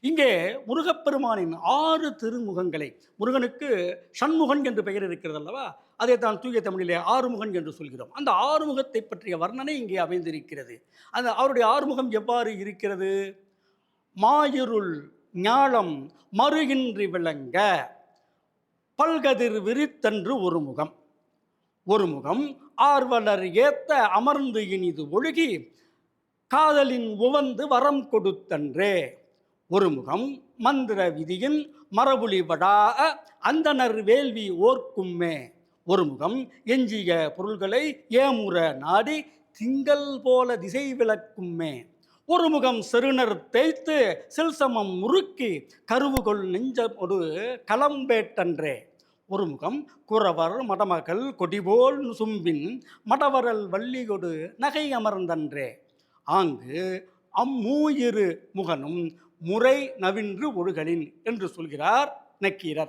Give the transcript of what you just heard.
இங்கே முருகப்பெருமானின் ஆறு திருமுகங்களை முருகனுக்கு சண்முகன் என்று பெயர் இருக்கிறது அல்லவா? அதை தான் தூய தமிழிலே ஆறுமுகன் என்று சொல்கிறோம். அந்த ஆறுமுகத்தை பற்றிய வர்ணனை இங்கே அமைந்திருக்கிறது. அந்த அவருடைய ஆறுமுகம் எவ்வாறு இருக்கிறது? மாயிருள் ஞாலம் மறுகின்றி விளங்க பல்கதிர் விரித்தன்று ஒரு முகம். ஒரு முகம் ஆர்வலர் ஏத்த அமர்ந்து இனிது ஒழுகி காதலின் உவந்து வரம் கொடுத்தன்றே. ஒரு முகம் மந்திர விதியின் மரபுலிபடா அந்தனர் வேள்வி ஓர்க்கும்மே. ஒரு முகம் எஞ்சிய பொருள்களை ஏமுற நாடி திங்கள் போல திசை விளக்கும்மே. ஒரு முகம் செருணர் தேய்த்து சில்சமம் முறுக்கி கருவுகொள் நெஞ்சமொடு களம்பேட்டன்றே ஒரு முகம் குறவர் மடமகள் கொடிபோல் சும்பின் மடவரல் வள்ளிகொடு நகை அமர்ந்தன்றே ஆங்கு அம்மூயிரு முகனும் முறை நவின்று ஒழுகலின் என்று சொல்கிறார் நக்கீரர்.